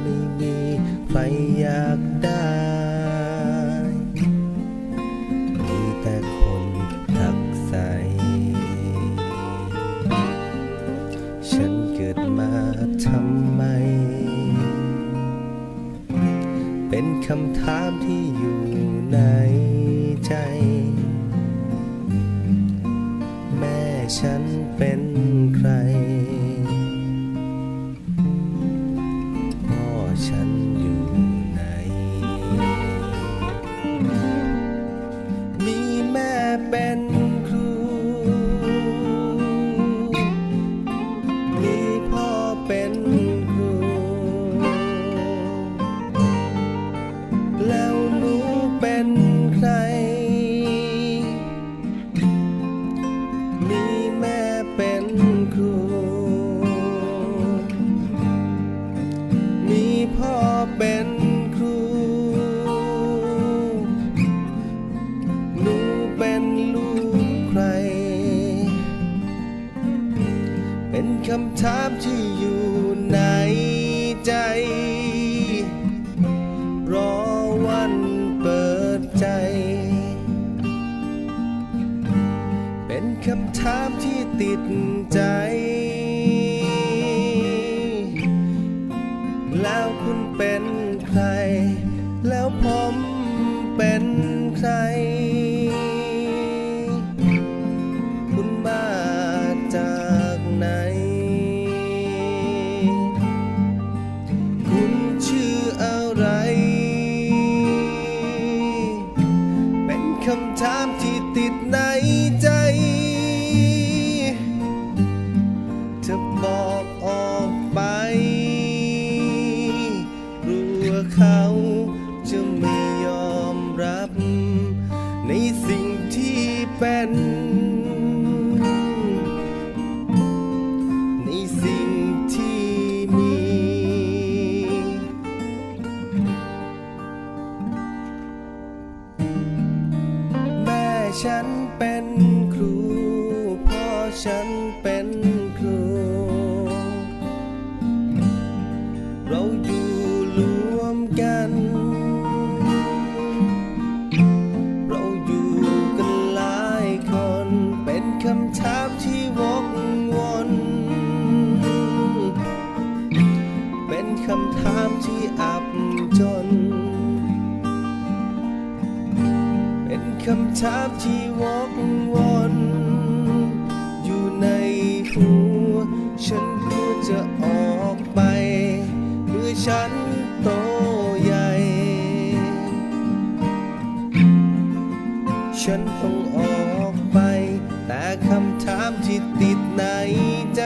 ไม่มีใครอยากได้ มีแต่คนรักใส ฉันเกิดมาทำไม เป็นคำถามที่อยู่ในใจ แม่ฉัน คำถามที่อยู่ในใจ รอวันเปิดใจ เป็นคำถามที่ติดใจ แล้วคุณเป็นใคร แล้วผมเป็นใคร น ในสิ่งที่มี แม่ฉันเป็นครู พ่อฉันเป็น ถามที่วกวนอยู่ในหัว ฉันควรจะออกไป เมื่อฉันโตใหญ่ ฉันต้องออกไป แต่คำถามที่ติดในใจ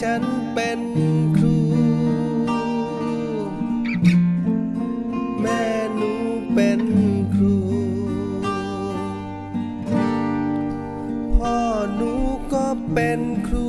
ฉันเป็นครู แม่หนูเป็นครู พ่อหนูก็เป็นครู